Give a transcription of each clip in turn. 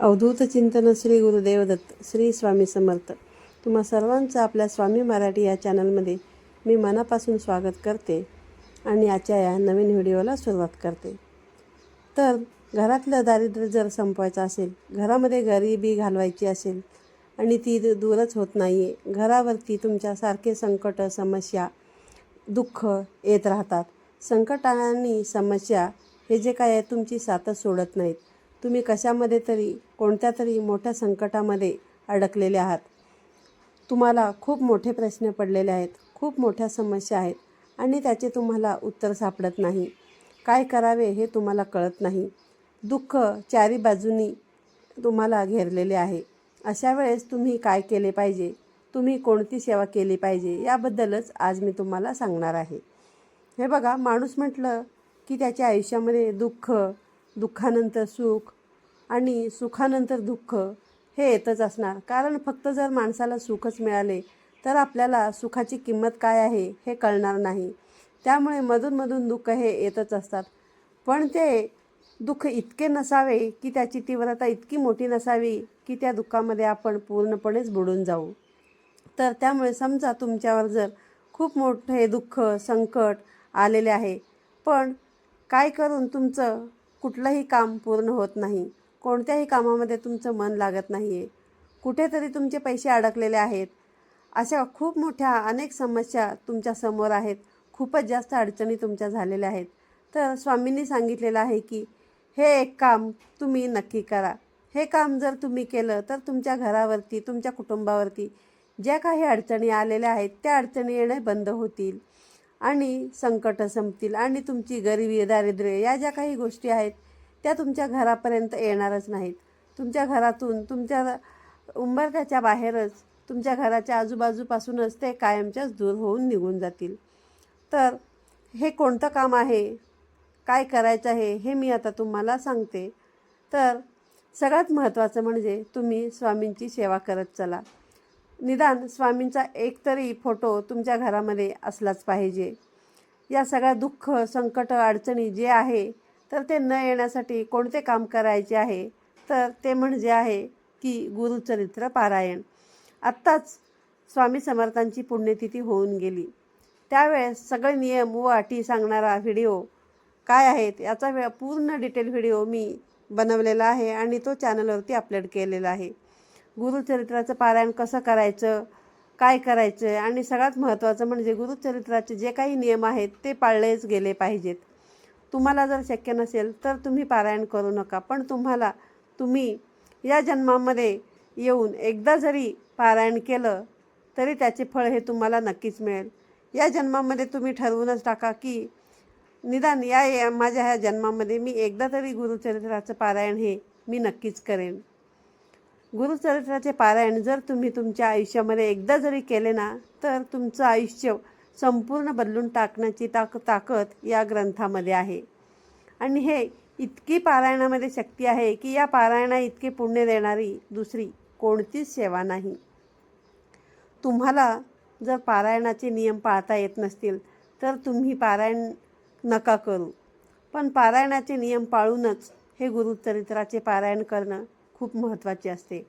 अवधूत चिंतन श्री गुरुदेव दत्त श्री स्वामी समर्थ. तुम्हा सर्वांचं आपल्या स्वामी मराठी या चॅनलमध्ये मी मनापासून स्वागत करते आणि आजच्या या नवीन व्हिडिओला सुरुवात करते. तर घरातलं दारिद्र्य जर संपवायचं असेल घरामध्ये गरिबी घालवायची असेल आणि ती दूरच होत नाही आहे घरावरती तुमच्या सारखे संकट समस्या दुःख येत राहतात. संकट आणि समस्या हे जे काय आहे तुमची साथच सोडत नाहीत. तुम्ही कशामध्ये तरी कोणत्या तरी मोठ्या संकटामध्ये अडकलेले आहात? तुम्हाला खूप मोठे प्रश्न पडलेले आहेत खूप मोठ्या समस्या आहेत आणि त्याचे तुम्हाला उत्तर सापडत नाही. काय करावे हे तुम्हाला कळत नाही. दुःख चारी बाजूनी तुम्हाला घेरलेले आहे. अशा वेळेस तुम्ही काय केले पाहिजे? तुम्ही कोणती सेवा केली पाहिजे? याबद्दलच आज मी तुम्हाला सांगणार आहे. हे बघा माणूस म्हटलं की त्याच्या आयुष्यामध्ये दुःख दुःखानंतर सुख आणि सुखानंतर दुःख हे येतच असणार. कारण फक्त जर माणसाला सुखच मिळाले तर आपल्याला सुखाची किंमत काय आहे हे कळणार नाही. त्यामुळे मधूनमधून दुःख हे येतच असतात. पण ते दुःख इतके नसावे की त्याची तीव्रता इतकी मोठी नसावी की त्या दुःखामध्ये आपण पूर्णपणेच बुडून जाऊ. तर त्यामुळे समजा तुमच्यावर जर खूप मोठे दुःख संकट आलेले आहे पण काय करून तुमचं कुठलंही काम पूर्ण होत नाही. कोणत्याही कामामध्ये तुमचं मन लागत नाही आहे कुठेतरी तुमचे पैसे अडकलेले आहेत. अशा खूप मोठ्या अनेक समस्या तुमच्यासमोर आहेत. खूपच जास्त अडचणी तुमच्या झालेल्या आहेत. तर स्वामींनी सांगितलेलं आहे की हे एक काम तुम्ही नक्की करा. हे काम जर तुम्ही केलं तर तुमच्या घरावरती तुमच्या कुटुंबावरती ज्या काही अडचणी आलेल्या आहेत त्या अडचणी येणे बंद होतील आणि संकटं संपतील आणि तुमची गरिबी दारिद्र्य या ज्या काही गोष्टी आहेत त्या तुमच्या घरापर्यंत येणारच नाहीत. तुमच्या घरातून तुमच्या उंबरठ्याच्या बाहेरच तुमच्या घराच्या आजूबाजूपासूनच ते कायमच्याच दूर होऊन निघून जातील. तर हे कोणतं काम आहे? काय करायचं आहे? हे मी आता तुम्हाला सांगते. तर सगळ्यात महत्त्वाचं म्हणजे तुम्ही स्वामींची सेवा करत चला. निदान स्वामींचा एक तरी फोटो तुमच्या घरामध्ये असलाच पाहिजे. या सगळ्या दुःख संकट अडचणी जे आहे तर ते न येण्यासाठी कोणते काम करायचे आहे? तर ते म्हणजे आहे की गुरुचरित्र पारायण. आत्ताच स्वामी समर्थांची पुण्यतिथी होऊन गेली. त्यावेळेस सगळे नियम व अटी सांगणारा व्हिडिओ काय आहेत याचा वे पूर्ण डिटेल व्हिडिओ मी बनवलेला आहे आणि तो चॅनलवरती अपलोड केलेला आहे. गुरुचरित्राचं पारायण कसं करायचं काय करायचं आणि सगळ्यात महत्त्वाचं म्हणजे गुरुचरित्राचे जे काही नियम आहेत ते पाळलेच गेले पाहिजेत. तुम्हाला जर शक्य नसेल तर तुम्ही पारायण करू नका. पण तुम्हाला तुम्ही या जन्मामध्ये येऊन एकदा जरी पारायण केलं तरी त्याचे फळ हे तुम्हाला नक्कीच मिळेल. या जन्मामध्ये तुम्ही ठरवूनच टाका की निदान या या- माझ्या ह्या जन्मामध्ये मी एकदा तरी गुरुचरित्राचं पारायण हे मी नक्कीच करेन. गुरुचरित्राचे पारायण जर तुम्ही तुमच्या आयुष्यामध्ये एकदा जरी केले ना तर तुमचं आयुष्य संपूर्ण बदलून टाकण्याची ताक ताकद या ग्रंथामध्ये आहे. आणि हे इतकी पारायणामध्ये शक्ती आहे की या पारायणा इतके पुण्य देणारी दुसरी कोणतीच सेवा नाही. तुम्हाला जर पारायणाचे नियम पाळता येत नसतील तर तुम्ही पारायण नका करू. पण पारायणाचे नियम पाळूनच हे गुरुचरित्राचे पारायण करणं खूप महत्त्वाचे असते.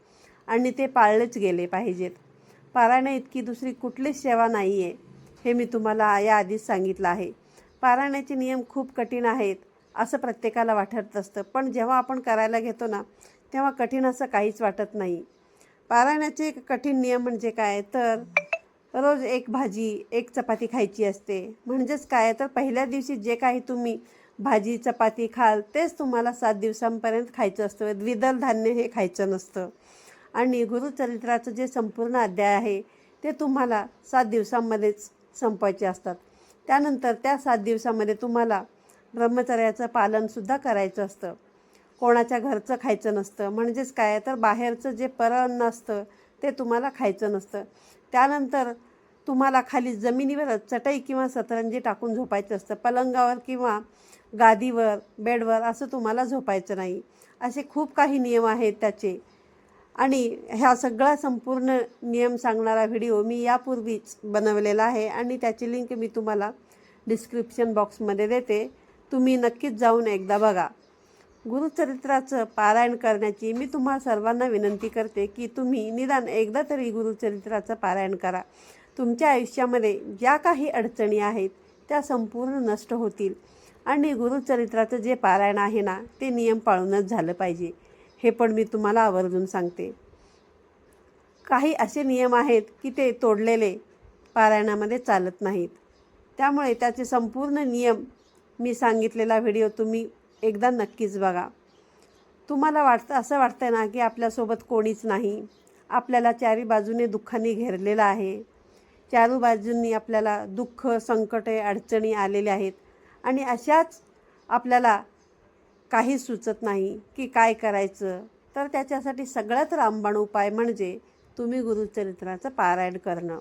आणि ते पाळलेच गेले पाहिजेत. पारायणा इतकी दुसरी कुठलीच सेवा नाही आहे हे मी तुम्हाला याआधीच सांगितलं आहे. पारायणाचे नियम खूप कठीण आहेत असं प्रत्येकाला वाटत असतं. पण जेव्हा आपण करायला घेतो ना तेव्हा कठीण असं काहीच वाटत नाही. पारायणाचे एक कठीण नियम म्हणजे काय? तर रोज एक भाजी एक चपाती खायची असते. म्हणजेच काय? तर पहिल्या दिवशी जे काही तुम्ही भाजी चपाती खाल तेच तुम्हाला सात दिवसांपर्यंत खायचं असतं. द्विदल धान्य हे खायचं नसतं. आणि गुरुचरित्राचं जे संपूर्ण अध्याय आहे ते तुम्हाला सात दिवसांमध्येच संपवायचे असतात. त्यानंतर त्या सात दिवसामध्ये तुम्हाला ब्रह्मचर्याचं पालनसुद्धा करायचं असतं. कोणाच्या घरचं खायचं नसतं. म्हणजेच काय? तर बाहेरचं जे परअन्न असतं ते तुम्हाला खायचं नसतं. त्यानंतर तुम्हाला खाली जमिनीवरच चटई किंवा सतरंजी टाकून झोपायचं असतं. पलंगावर किंवा गादीवर बेडवर असं तुम्हाला झोपायचं नाही. असे खूप काही नियम आहेत त्याचे. आणि ह्या सगळा संपूर्ण नियम सांगणारा व्हिडिओ मी यापूर्वीच बनवलेला आहे आणि त्याची लिंक मी तुम्हाला डिस्क्रिप्शन बॉक्समध्ये देते. तुम्ही नक्कीच जाऊन एकदा बघा. गुरुचरित्राचं पारायण करण्याची मी तुम्हा सर्वांना विनंती करते की तुम्ही निदान एकदा तरी गुरुचरित्राचं पारायण करा. तुमच्या आयुष्यामध्ये ज्या काही अडचणी आहेत त्या संपूर्ण नष्ट होतील. आणि गुरुचरित्राचं जे पारायण आहे ना ते नियम पाळूनच झालं पाहिजे. हे पण मी तुम्हाला आवर्जून सांगते. काही असे नियम आहेत की ते तोडलेले पारायणामध्ये चालत नाहीत. त्यामुळे त्याचे संपूर्ण नियम मी सांगितलेला व्हिडिओ तुम्ही एकदा नक्कीच बघा. तुम्हाला वाटतं असं वाटतं ना की आपल्यासोबत कोणीच नाही. आपल्याला चारी बाजूने दुःखाने घेरलेलं आहे. चारू बाजूंनी आपल्याला दुःख संकटे अडचणी आलेल्या आहेत. आणि अशाच आपल्याला काही सुचत नाही की काय करायचं तर त्याच्यासाठी सगळ्यात रामबाण उपाय म्हणजे तुम्ही गुरुचरित्राचं पारायण करणं.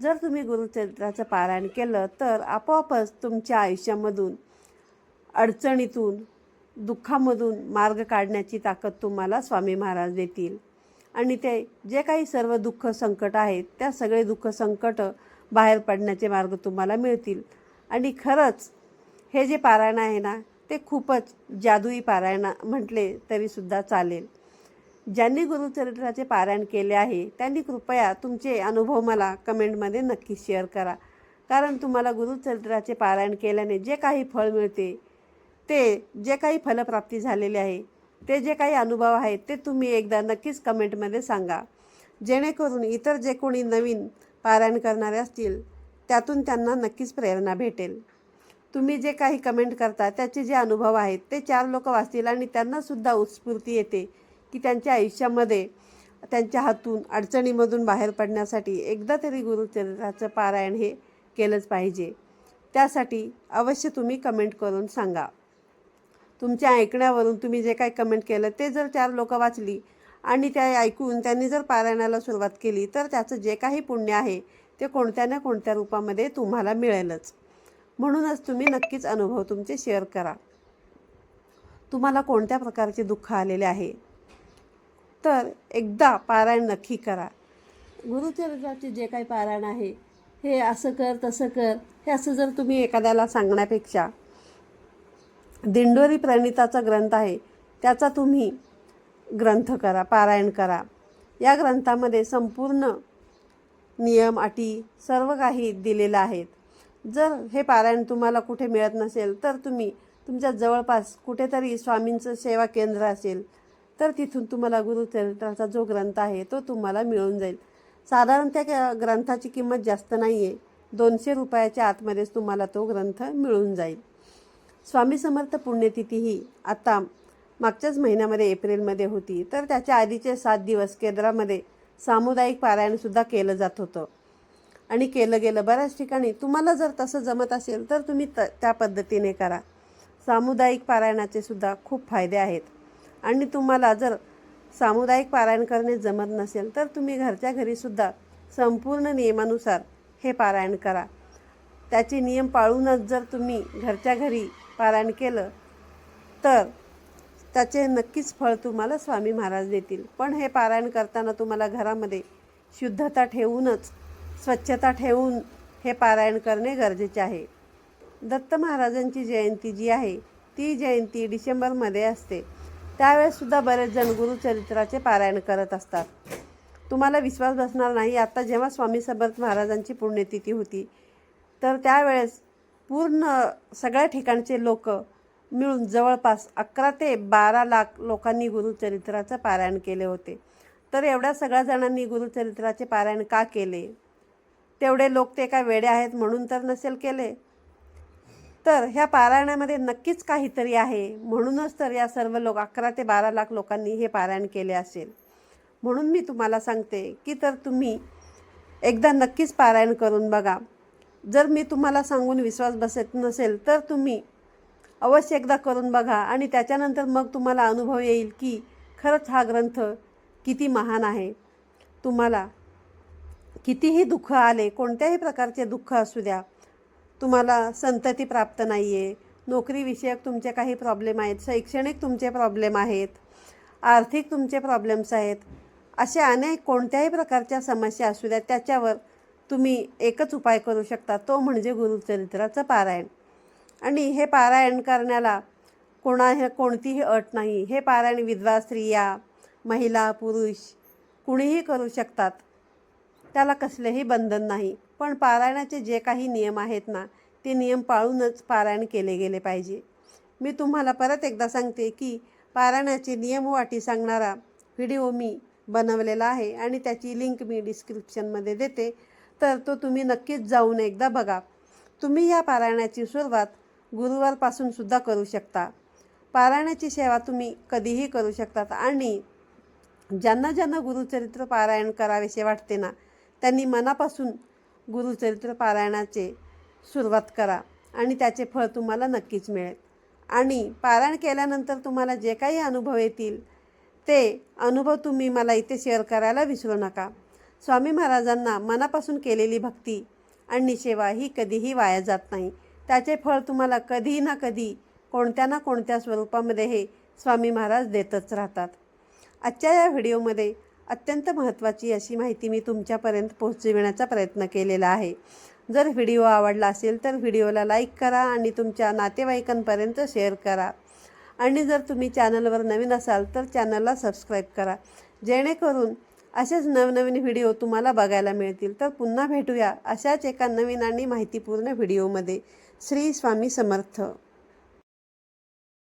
जर तुम्ही गुरुचरित्राचं पारायण केलं तर आपोआपच तुमच्या आयुष्यामधून अडचणीतून दुःखामधून मार्ग काढण्याची ताकद तुम्हाला स्वामी महाराज देतील. आणि ते जे काही सर्व दुःख संकट आहेत त्या सगळे दुःख संकट बाहेर पडण्याचे मार्ग तुम्हाला मिळतील. आणि खरंच हे जे पारायण आहे ना ते खूपच जादुई पारायण म्हटले तरीसुद्धा चालेल. ज्यांनी गुरुचरित्राचे पारायण केले आहे त्यांनी कृपया तुमचे अनुभव मला कमेंटमध्ये नक्की शेअर करा. कारण तुम्हाला गुरुचरित्राचे पारायण केल्याने जे काही फळ मिळते ते जे काही फलप्राप्ती झालेले आहे ते जे काही अनुभव आहेत ते तुम्ही एकदा नक्कीच कमेंटमध्ये सांगा. जेणेकरून इतर जे कोणी नवीन पारायण करणारे असतील त्यातून त्यांना नक्कीच प्रेरणा भेटेल. तुम्ही जे काही कमेंट करता त्याचे जे अनुभव आहेत ते चार लोक वाचतील आणि त्यांनासुद्धा उत्स्फूर्ती येते की त्यांच्या आयुष्यामध्ये त्यांच्या हातून अडचणीमधून बाहेर पडण्यासाठी एकदा तरी गुरुचरित्राचं पारायण हे केलंच पाहिजे. त्यासाठी अवश्य तुम्ही कमेंट करून सांगा. तुमच्या ऐकण्यावरून तुम्ही जे काही कमेंट केलं ते जर चार लोक वाचली आणि त्या ऐकून त्यांनी जर पारायणाला सुरुवात केली तर त्याचं जे काही पुण्य आहे ते कोणत्या ना कोणत्या रूपामध्ये तुम्हाला मिळेलच. म्हणूनच तुम्ही नक्कीच अनुभव तुमचे शेअर करा. तुम्हाला कोणत्या प्रकारचे दुःख आलेले आहे? तर एकदा पारायण नक्की करा. गुरुचरित्राचे जे काही पारायण आहे हे असं कर तसं कर हे असं जर तुम्ही एखाद्याला सांगण्यापेक्षा दिंडोरी प्रणिताचा ग्रंथ आहे त्याचा तुम्ही ग्रंथ करा पारायण करा. या ग्रंथामध्ये संपूर्ण नियम अटी सर्व काही दिलेलं आहेत. जर हे पारायण तुम्हाला कुठे मिळत नसेल तर तुम्ही तुमच्या जवळपास कुठेतरी स्वामींचं सेवा केंद्र असेल तर तिथून तुम्हाला गुरुचरित्राचा जो ग्रंथ आहे तो तुम्हाला मिळून जाईल. साधारण त्या ग्रंथाची किंमत जास्त नाही आहे दोनशे रुपयाच्या आतमध्येच तुम्हाला तो ग्रंथ मिळून जाईल. स्वामी समर्थ पुण्यतिथी ही आता मागच्याच महिन्यामध्ये एप्रिलमध्ये होती तर त्याच्या आधीचे सात दिवस केंद्रामध्ये सामुदायिक पारायणसुद्धा केलं जात होतं. आणि केलं गेलं. बऱ्याच ठिकाणी तुम्हाला जर तसं जमत असेल तर तुम्ही त त्या पद्धतीने करा. सामुदायिक पारायणाचे सुद्धा खूप फायदे आहेत. आणि तुम्हाला जर सामुदायिक पारायण करणे जमत नसेल तर तुम्ही घरच्या घरीसुद्धा संपूर्ण नियमानुसार हे पारायण करा. त्याचे नियम पाळूनच जर तुम्ही घरच्या घरी पारायण केलं तर त्याचे नक्कीच फळ तुम्हाला स्वामी महाराज देतील. पण हे पारायण करताना तुम्हाला घरामध्ये शुद्धता ठेवूनच स्वच्छता ठेवून हे पारायण करणे गरजेचे आहे. दत्त महाराजांची जयंती जी आहे ती जयंती डिसेंबरमध्ये असते. त्यावेळेससुद्धा बरेच जण गुरुचरित्राचे पारायण करत असतात. तुम्हाला विश्वास बसणार नाही आता जेव्हा स्वामी समर्थ महाराजांची पुण्यतिथी होती तर त्यावेळेस पूर्ण सगळ्या ठिकाणचे लोक मिळून जवळपास अकरा ते बारा लाख लोकांनी गुरुचरित्राचं पारायण केले होते. तर एवढ्या सगळ्या जणांनी गुरुचरित्राचे पारायण का केले? तेवढे लोक ते काय वेडे आहेत म्हणून तर नसेल केले. तर ह्या पारायणामध्ये नक्कीच काहीतरी आहे. म्हणूनच तर या सर्व लोक अकरा ते बारा लाख लोकांनी हे पारायण केले असेल. म्हणून मी तुम्हाला सांगते की तर तुम्ही एकदा नक्कीच पारायण करून बघा. जर मी तुम्हाला सांगून विश्वास बसत नसेल तर तुम्ही अवश्य एकदा करून बघा आणि त्याच्यानंतर मग तुम्हाला अनुभव येईल की खरंच हा ग्रंथ किती महान आहे. तुम्हाला कितीही दुःख आले कोणत्याही प्रकारचे दुःख असू द्या तुम्हाला संतती प्राप्त नाही आहे नोकरीविषयक तुमचे काही प्रॉब्लेम आहेत शैक्षणिक तुमचे प्रॉब्लेम आहेत आर्थिक तुमचे प्रॉब्लेम्स आहेत. अशा अनेक कोणत्याही प्रकारच्या समस्या असू द्या त्याच्यावर तुम्ही एकच उपाय करू शकता तो म्हणजे गुरुचरित्राचं पारायण. आणि हे पारायण करण्याला कोणा कोणतीही अट नाही. हे पारायण विधवा स्त्रिया महिला पुरुष कुणीही करू शकतात. त्याला कसलेही बंधन नाही. पण पारायणाचे जे काही नियम आहेत ना ते नियम पाळूनच पारायण केले गेले पाहिजे. मी तुम्हाला परत एकदा सांगते की पारायणाचे नियम वाटी सांगणारा व्हिडिओ मी बनवलेला आहे आणि त्याची लिंक मी डिस्क्रिप्शनमध्ये देते. तर तो तुम्ही नक्कीच जाऊन एकदा बघा. तुम्ही या पारायणाची सुरुवात गुरुवारपासून सुद्धा करू शकता. पारायणाची सेवा तुम्ही कधीही करू शकतात आणि ज्यांना ज्यांना गुरुचरित्र पारायण करावेसे वाटते ना त्यांनी मनापासून गुरुचरित्र पारायणाचे सुरुवात करा आणि त्याचे फळ तुम्हाला नक्कीच मिळेल. आणि पारायण केल्यानंतर तुम्हाला जे काही अनुभव येतील ते अनुभव तुम्ही मला इथे शेअर करायला विसरू नका. स्वामी महाराजांना मनापासून केलेली भक्ती आणि सेवा ही कधीही वाया जात नाही. त्याचे फळ तुम्हाला कधी ना कधी कोणत्या ना कोणत्या स्वरूपामध्ये हे स्वामी महाराज देतच राहतात. आजच्या या व्हिडिओमध्ये अत्यंत महत्त्वाची अशी माहिती मी तुमच्यापर्यंत पोहोचविण्याचा प्रयत्न केलेला आहे. जर व्हिडिओ आवडला असेल तर व्हिडिओला लाईक करा आणि तुमच्या नातेवाईकांपर्यंत शेअर करा. आणि जर तुम्ही चॅनलवर नवीन असाल तर चॅनलला सबस्क्राईब करा. जेणेकरून असेच नवनवीन व्हिडिओ तुम्हाला बघायला मिळतील. तर पुन्हा भेटूया अशाच एका नवीन आणि माहितीपूर्ण व्हिडिओमध्ये. श्री स्वामी समर्थ.